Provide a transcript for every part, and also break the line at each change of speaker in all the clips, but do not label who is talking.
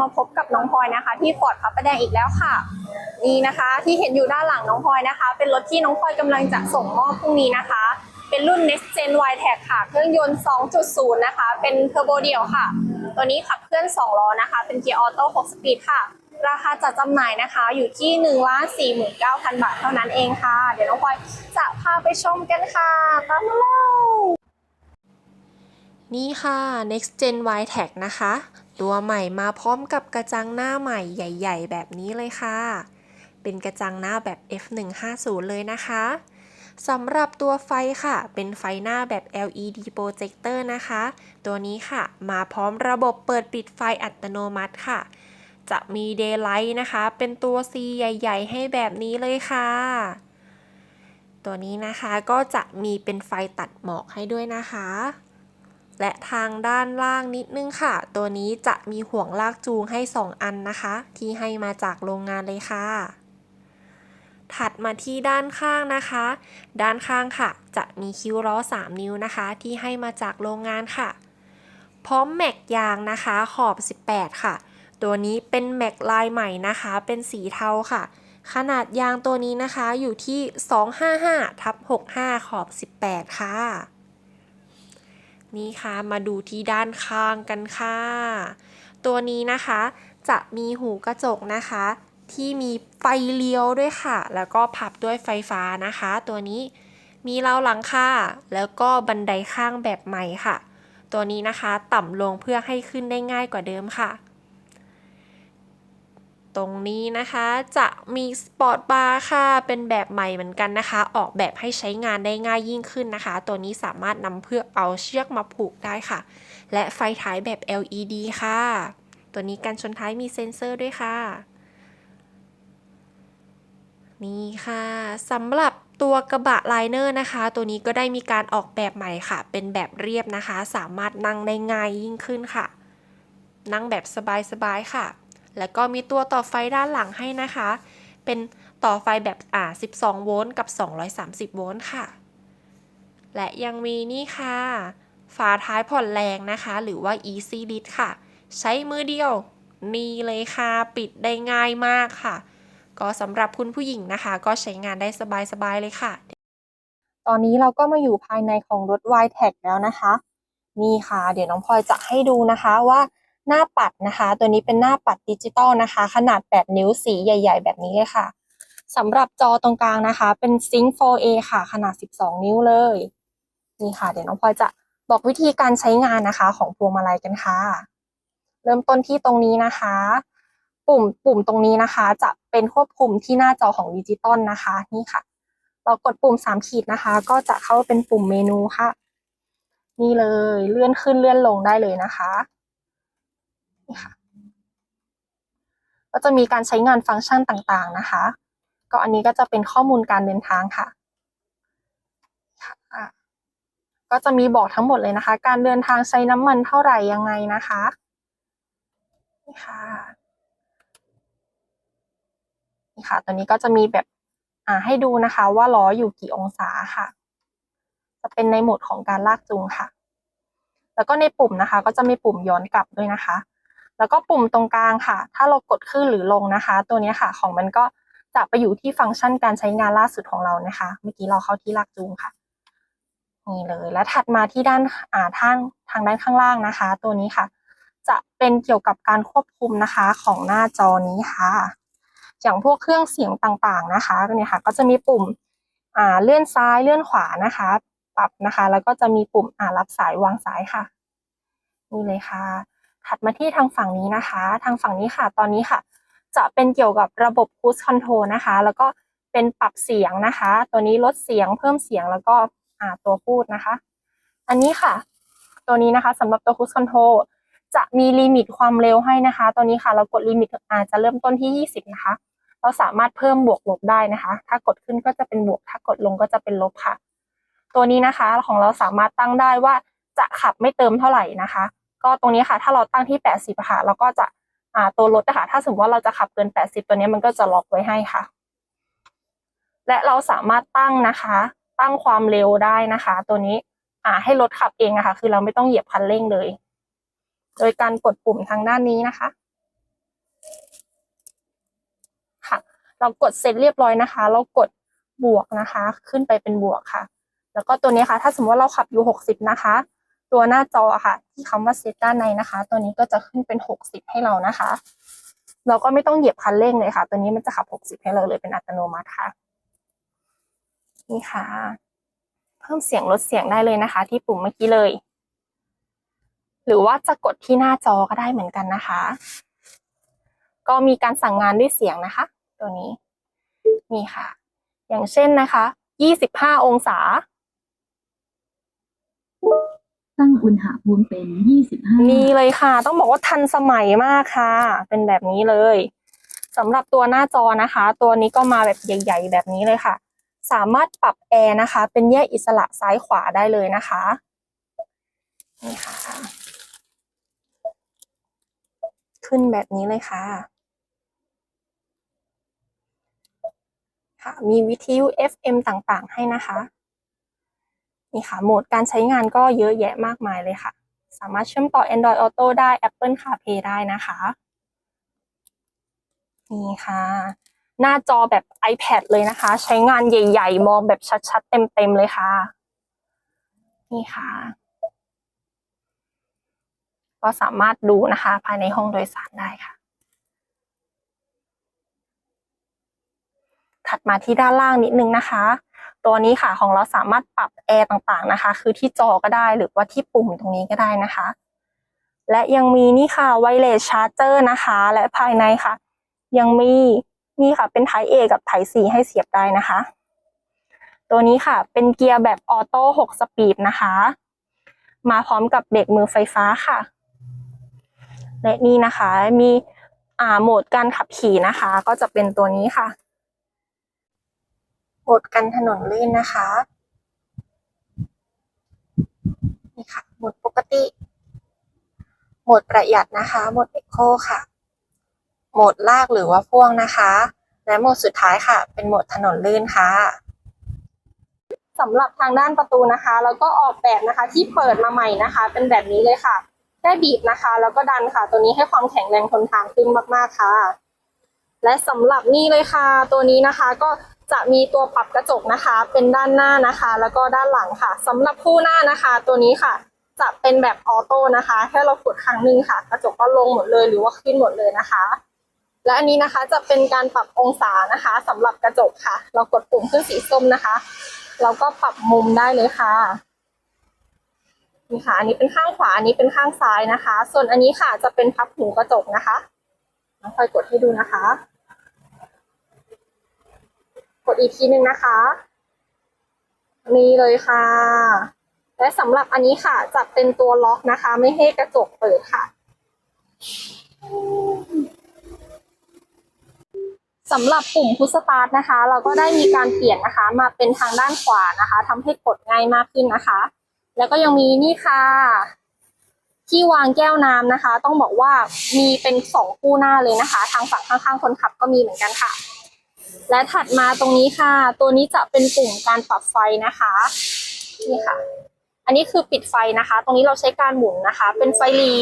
มาพบกับน้องพลอยนะคะ ที่ฟอร์ดพระประแดงอีกแล้วค่ะ นี่นะคะที่เห็นอยู่ด้านหลังน้องพลอยนะคะ เป็นรถที่น้องพลอยกำลังจะส่งมอบพรุ่งนี้นะคะ เป็นรุ่น Next Gen Y Tech ค่ะ เครื่องยนต์ 2.0 นะคะ เป็นเทอร์โบเดียวค่ะ ตัวนี้ขับเคลื่อน 2 ล้อนะคะ เป็นเกียร์ออโต้ 6 สปีดค่ะ ราคาจัดจำหน่ายนะคะ อยู่ที่1นึ่งล้านสี่หมื่นเก้าพันบาทเท่านั้นเองค่ะ เดี๋ยวน้องพลอยจะพาไปชมกันค่ะตามมาเลย
นี่ค่ะ Next Gen Y Tag นะคะ ตัวใหม่มาพร้อมกับกระจังหน้าใหม่ใหญ่ ๆ แบบนี้เลยค่ะ เป็นกระจังหน้าแบบ F150 เลยนะคะสำหรับตัวไฟค่ะ เป็นไฟหน้าแบบ LED projector นะคะ ตัวนี้ค่ะ มาพร้อมระบบเปิดปิดไฟอัตโนมัติค่ะ จะมี Daylight นะคะ เป็นตัว C ใหญ่ ๆ ให้แบบนี้เลยค่ะ ตัวนี้นะคะก็จะมีเป็นไฟตัดหมอกให้ด้วยนะคะ และทางด้านล่างนิดนึงค่ะ ตัวนี้จะมีห่วงลากจูงให้ 2 อันนะคะ ที่ให้มาจากโรงงานเลยค่ะ ถัดมาที่ด้านข้างนะคะ ด้านข้างค่ะ จะมีคิ้วล้อ 3 นิ้วนะคะ ที่ให้มาจากโรงงานค่ะ พร้อมแม็กยางนะคะขอบ 18 ค่ะ ตัวนี้เป็นแม็กลายใหม่นะคะ เป็นสีเทาค่ะ ขนาดยางตัวนี้นะคะอยู่ที่ 255ทับ65 ขอบ 18 ค่ะ นี่ค่ะ มาดูที่ด้านข้างกันค่ะ ตัวนี้นะคะจะมีหูกระจกนะคะ ที่มีไฟเลี้ยวด้วยค่ะ แล้วก็พับด้วยไฟฟ้านะคะ ตัวนี้มีราวหลังค่ะแล้วก็บันไดข้างแบบใหม่ค่ะ ตัวนี้นะคะต่ำลงเพื่อให้ขึ้นได้ง่ายกว่าเดิมค่ะ ตรงนี้นะคะ จะมีสปอร์ตบาร์ค่ะ เป็นแบบใหม่เหมือนกันนะคะ ออกแบบให้ใช้งานได้ง่ายยิ่งขึ้นนะคะ ตัวนี้สามารถนำเพื่อเอาเชือกมาผูกได้ค่ะ และไฟท้ายแบบ LED ค่ะ ตัวนี้การชนท้ายมีเซ็นเซอร์ด้วยค่ะ นี่ค่ะสำหรับตัวกระบะไลเนอร์นะคะ ตัวนี้ก็ได้มีการออกแบบใหม่ค่ะ เป็นแบบเรียบนะคะ สามารถนั่งได้ง่ายยิ่งขึ้นค่ะ นั่งแบบสบายๆค่ะ แล้วก็มีตัวต่อไฟด้านหลังให้นะคะ เป็นต่อไฟแบบอ่า12 โวลต์กับ 230 โวลต์ค่ะ และยังมีนี่ค่ะ ฝาท้ายผ่อนแรงนะคะ หรือว่า easy lid ค่ะ ใช้มือเดียว นี่เลยค่ะ ปิดได้ง่ายมากค่ะ ก็สำหรับคุณผู้หญิงนะคะ ก็ใช้งานได้สบายๆเลยค่ะ
ตอนนี้เราก็มาอยู่ภายในของรถ y t e c แล้วนะคะ นี่ค่ะ เดี๋ยวน้องพลอยจะให้ดูนะคะว่า หน้าปัดนะคะ ตัวนี้เป็นหน้าปัดดิจิตอลนะคะ ขนาด 8 นิ้วสีใหญ่ ๆ แบบนี้เลยค่ะสำหรับจอตรงกลางนะคะ เป็น Sync 4A ค่ะ ขนาด 12 นิ้วเลย นี่ค่ะ เดี๋ยวน้องพลอยจะบอกวิธีการใช้งานนะคะของพวงมาลัยกันค่ะ เริ่มต้นที่ตรงนี้นะคะ ปุ่มปุ่มตรงนี้นะคะ จะเป็นควบคุมที่หน้าจอของดิจิตอลนะคะ นี่ค่ะ เรากดปุ่มสามขีดนะคะ ก็จะเข้าเป็นปุ่มเมนูค่ะ นี่เลยเลื่อนขึ้นเลื่อนลงได้เลยนะคะ นี่ค่ะ ก็จะมีการใช้งานฟังก์ชันต่างๆนะคะ ก็อันนี้ก็จะเป็นข้อมูลการเดินทางค่ะก็จะมีบอกทั้งหมดเลยนะคะ การเดินทางใช้น้ำมันเท่าไหร่ยังไงนะคะนี่ค่ะนี่ค่ะ ตัวนี้ก็จะมีแบบอ่าให้ดูนะคะ ว่าล้ออยู่กี่องศาค่ะ จะเป็นในโหมดของการลากจูงค่ะ แล้วก็ในปุ่มนะคะ ก็จะมีปุ่มย้อนกลับด้วยนะคะ แล้วก็ปุ่มตรงกลางค่ะ ถ้าเรากดขึ้นหรือลงนะคะ ตัวนี้ค่ะ ของมันก็จะไปอยู่ที่ฟังก์ชันการใช้งานล่าสุดของเรานะคะ เมื่อกี้เราเข้าที่ลากจูงค่ะ นี่เลย แล้วถัดมาที่ด้านอ่าทางทางด้านข้างล่างนะคะ ตัวนี้ค่ะ จะเป็นเกี่ยวกับการควบคุมนะคะของหน้าจอนี้ค่ะ อย่างพวกเครื่องเสียงต่างๆนะคะเนี่ยค่ะ ก็จะมีปุ่มอ่าเลื่อนซ้ายเลื่อนขวานะคะ ปรับนะคะ แล้วก็จะมีปุ่มอ่ารับสายวางสายค่ะ นี่เลยค่ะ ถัดมาที่ทางฝั่งนี้นะคะ ทางฝั่งนี้ค่ะ ตอนนี้ค่ะ จะเป็นเกี่ยวกับระบบ Cruise Control นะคะ แล้วก็เป็นปรับเสียงนะคะ ตัวนี้ลดเสียงเพิ่มเสียงแล้วก็อ่าตัวพูดนะคะ อันนี้ค่ะ ตัวนี้นะคะสำหรับตัว Cruise Control จะมีลิมิตความเร็วให้นะคะ ตัวนี้ค่ะ เรากดลิมิตอาจจะเริ่มต้นที่ 20 นะคะ เราสามารถเพิ่มบวกลบได้นะคะ ถ้ากดขึ้นก็จะเป็นบวก ถ้ากดลงก็จะเป็นลบค่ะ ตัวนี้นะคะของเราสามารถตั้งได้ว่าจะขับไม่เติมเท่าไหร่นะคะ ก็ตรงนี้ค่ะ ถ้าเราตั้งที่ 80ค่ะเราก็จะอ่าตัวรถนะคะถ้าสมมติว่าเราจะขับเกิน 80 ตัวนี้มันก็จะล็อกไว้ให้ค่ะ และเราสามารถตั้งนะคะ ตั้งความเร็วได้นะคะ ตัวนี้อ่าให้รถขับเองอะค่ะ คือเราไม่ต้องเหยียบคันเร่งเลย โดยการกดปุ่มทางด้านนี้นะคะค่ะ เรากดเสร็จเรียบร้อยนะคะ เรากดบวกนะคะ ขึ้นไปเป็นบวกค่ะ แล้วก็ตัวนี้ค่ะ ถ้าสมมติว่าเราขับอยู่60นะคะ ตัวหน้าจอค่ะ ที่คำว่าเซตด้านในนะคะ ตัวนี้ก็จะขึ้นเป็นหกสิบให้เรานะคะ เราก็ไม่ต้องเหยียบคันเร่งเลยค่ะ ตัวนี้มันจะขับหกสิบให้เราเลยเป็นอัตโนมัติค่ะ นี่ค่ะ เพิ่มเสียงลดเสียงได้เลยนะคะ ที่ปุ่มเมื่อกี้เลย หรือว่าจะกดที่หน้าจอก็ได้เหมือนกันนะคะ ก็มีการสั่งงานด้วยเสียงนะคะ ตัวนี้ นี่ค่ะ อย่างเช่นนะคะ 25 องศา
ตั้งอุณหภูมิเป็น 25
นี่เลยค่ะ ต้องบอกว่าทันสมัยมากค่ะ เป็นแบบนี้เลยสำหรับตัวหน้าจอนะคะ ตัวนี้ก็มาแบบใหญ่ ๆ แบบนี้เลยค่ะ สามารถปรับแอร์นะคะ เป็นแยกอิสระซ้ายขวาได้เลยนะคะนี่ค่ะ ขึ้นแบบนี้เลยค่ะค่ะ มีวิทยุ FM ต่างๆ ให้นะคะ นี่ค่ะ โหมดการใช้งานก็เยอะแยะมากมายเลยค่ะ สามารถเชื่อมต่อ Android Auto ได้ Apple CarPlay ได้นะคะ นี่ค่ะ หน้าจอแบบ iPad เลยนะคะ ใช้งานใหญ่ ๆ มองแบบชัดๆ เต็มๆเลยค่ะ นี่ค่ะ ก็สามารถดูนะคะ ภายในห้องโดยสารได้ค่ะถัดมาที่ด้านล่างนิดนึงนะคะ ตัวนี้ค่ะของเราสามารถปรับแอร์ต่างๆนะคะ คือที่จอก็ได้หรือว่าที่ปุ่มตรงนี้ก็ได้นะคะ และยังมีนี่ค่ะไวเลสชาร์เจอร์นะคะ และภายในค่ะ ยังมีนี่ค่ะเป็นไท A กับไท C ให้เสียบได้นะคะ ตัวนี้ค่ะเป็นเกียร์แบบออโต้6สปีดนะคะ มาพร้อมกับเบรกมือไฟฟ้าค่ะ และนี่นะคะมีโหมดการขับขี่นะคะ ก็จะเป็นตัวนี้ค่ะ โหมดกันถนนลื่นนะคะนี่ค่ะโหมดปกติโหมดประหยัดนะคะโหมดเอโคค่ะโหมดลากหรือว่าพ่วงนะคะ และโหมดสุดท้ายค่ะ เป็นโหมดถนนลื่นค่ะสำหรับทางด้านประตูนะคะ แล้วก็ออกแบบนะคะที่เปิดมาใหม่นะคะ เป็นแบบนี้เลยค่ะแค่บีบนะคะ แล้วก็ดันค่ะ ตัวนี้ให้ความแข็งแรงทนทานขึ้นมากๆค่ะ และสำหรับนี่เลยค่ะ ตัวนี้นะคะก็ จะมีตัวปรับกระจกนะคะ เป็นด้านหน้านะคะ แล้วก็ด้านหลังค่ะสำหรับคู่หน้านะคะ ตัวนี้ค่ะ จะเป็นแบบออโต้นะคะแค่เรากดครั้งหนึ่งค่ะ กระจกก็ลงหมดเลยหรือว่าขึ้นหมดเลยนะคะ และอันนี้นะคะจะเป็นการปรับองศานะคะสำหรับกระจกค่ะ เรากดปุ่มขึ้นสีส้มนะคะเราก็ปรับมุมได้เลยค่ะนี่ค่ะ อันนี้เป็นข้างขวา อันนี้เป็นข้างซ้ายนะคะ ส่วนอันนี้ค่ะจะเป็นพับหูกระจกนะคะน้องพลอยกดให้ดูนะคะ กดอีกทีหนึ่งนะคะนี่เลยค่ะ และสำหรับอันนี้ค่ะ จะเป็นตัวล็อกนะคะ ไม่ให้กระจกเปิดค่ะสำหรับปุ่มพุสตาร์ทนะคะ เราก็ได้มีการเปลี่ยนนะคะ มาเป็นทางด้านขวานะคะทำให้กดง่ายมากขึ้นนะคะ แล้วก็ยังมีนี่ค่ะ ที่วางแก้วน้ำนะคะ ต้องบอกว่ามีเป็นสองคู่หน้าเลยนะคะ ทางฝั่งข้างๆคนขับก็มีเหมือนกันค่ะ และถัดมาตรงนี้ค่ะ ตัวนี้จะเป็นปุ่มการปรับไฟนะคะนี่ค่ะ อันนี้คือปิดไฟนะคะ ตรงนี้เราใช้การหมุนนะคะ เป็นไฟรี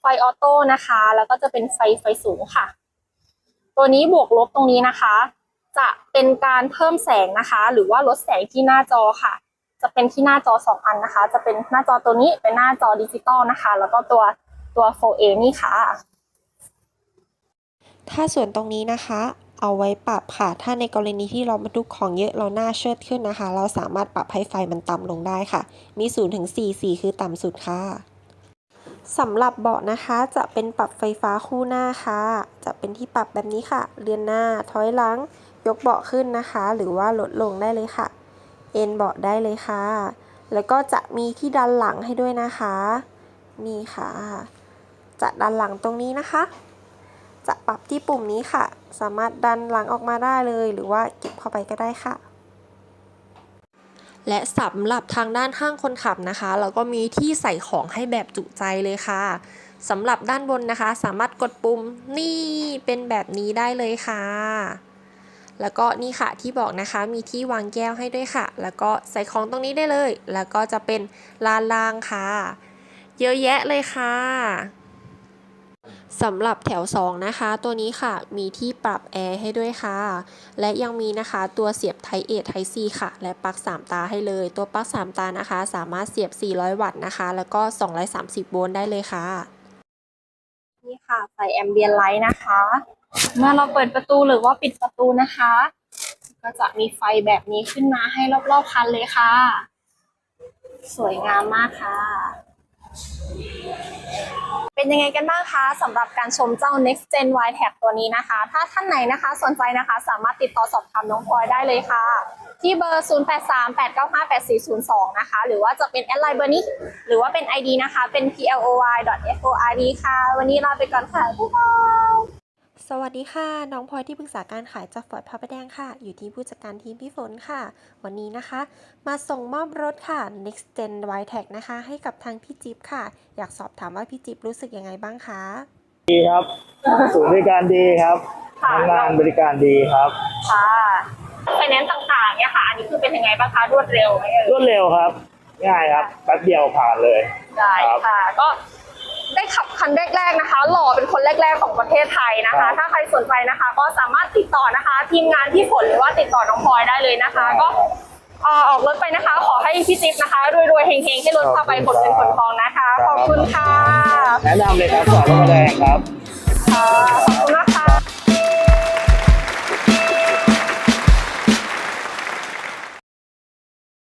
ไฟออโต้นะคะ แล้วก็จะเป็นไฟไฟสูงค่ะ ตัวนี้บวกลบตรงนี้นะคะ จะเป็นการเพิ่มแสงนะคะ หรือว่าลดแสงที่หน้าจอค่ะ จะเป็นที่หน้าจอสองอันนะคะ จะเป็นหน้าจอตัวนี้เป็นหน้าจอดิจิตอลนะคะ แล้วก็ตัวตัว 4A นี่ค่ะ
ถ้าส่วนตรงนี้นะคะ เอาไว้ปรับค่ะ ถ้าในกรณีที่เราบรรทุกของเยอะเราหน้าเชิดขึ้นนะคะ เราสามารถปรับให้ไฟมันต่ำลงได้ค่ะ มี0ถึง4 4 คือต่ำสุดค่ะสำหรับเบาะนะคะจะเป็นปรับไฟฟ้าคู่หน้าค่ะ จะเป็นที่ปรับแบบนี้ค่ะ เลื่อนหน้าถอยหลัง ยกเบาะขึ้นนะคะ หรือว่าลดลงได้เลยค่ะ เอนเบาะได้เลยค่ะ แล้วก็จะมีที่ดันหลังให้ด้วยนะคะ นี่ค่ะ จะดันหลังตรงนี้นะคะ จะปรับที่ปุ่มนี้ค่ะ สามารถดันหลังออกมาได้เลย หรือว่าเก็บเข้าไปก็ได้ค่ะ และสำหรับทางด้านข้างคนขับนะคะ เราก็มีที่ใส่ของให้แบบจุใจเลยค่ะสำหรับด้านบนนะคะ สามารถกดปุ่มนี่เป็นแบบนี้ได้เลยค่ะ แล้วก็นี่ค่ะที่บอกนะคะมีที่วางแก้วให้ด้วยค่ะ แล้วก็ใส่ของตรงนี้ได้เลย แล้วก็จะเป็นลานล่างค่ะ เยอะแยะเลยค่ะ สำหรับแถว 2 นะคะ ตัวนี้ค่ะมีที่ปรับแอร์ให้ด้วยค่ะ และยังมีนะคะตัวเสียบ Type A Type C ค่ะ และปลั๊ก3 ตาให้เลย ตัวปลั๊ก3 ตานะคะ สามารถเสียบ 400 วัตต์นะคะ แล้วก็ 230 โวลต์ได้เลยค่ะ
นี่ค่ะไฟแอมเบียนไลท์นะคะ เมื่อเราเปิดประตูหรือว่าปิดประตูนะคะ ก็จะมีไฟแบบนี้ขึ้นมาให้รอบๆคันเลยค่ะ สวยงามมากค่ะ เป็นยังไงกันบ้างคะสำหรับการชมเจ้า Next Gen Y Tag ตัวนี้นะคะ ถ้าท่านไหนนะคะสนใจนะคะสามารถติดต่อสอบถามน้องพลอยได้เลยค่ะ ที่เบอร์ 0838958402 นะคะ หรือว่าจะเป็นแอดไลน์เบอร์นี้ หรือว่าเป็น ID นะคะ เป็น ploy.ford ค่ะ วันนี้ลาไปก่อนค่ะ บ๊ายบาย
สวัสดีค่ะ น้องพลอยที่ปรึกษาการขายจากฟอร์ดพระประแดงค่ะ อยู่ที่ผู้จัดการทีมพี่ฝนค่ะ วันนี้นะคะ มาส่งมอบรถค่ะ Next Gen Y Tag นะคะ ให้กับทางพี่จิ๊บค่ะ อยากสอบถามว่าพี่จิ๊บรู้สึกยังไงบ้างคะ
ดีครับ ศูนย์บริการดีครับ
ค่ะ
พนักงานบริการดีครับ
ค่ะไฟแนนซ์ต่างๆเนี่ยค่ะ อันนี้คือเป็นยังไงบ้างคะ รวดเร็วไหมเอ่ย
รวดเร็วครับ ง่ายครับ แป๊บเดียวผ่านเลย
ได้
ครับ
ค่ะ ก็ได้ ขับคันแรก ๆนะคะ หล่อเป็นคนแรก ๆ ของประเทศไทยนะคะ
ครับ
ถ้าใครสนใจนะคะ ก็สามารถติดต่อนะคะ ทีมงานพี่ฝนหรือว่าติดต่อน้องพลอยได้เลยนะคะ ก็เอ่อออกรถไปนะคะ ขอให้พี่จิ๊บนะคะรวยๆเฮงๆให้รถพาไปขนเงินขนทองนะคะ ขอบคุณค่ะ
แนะนำเลยครับสอนพระประแดงครับ
ค่ะขอบคุณมาก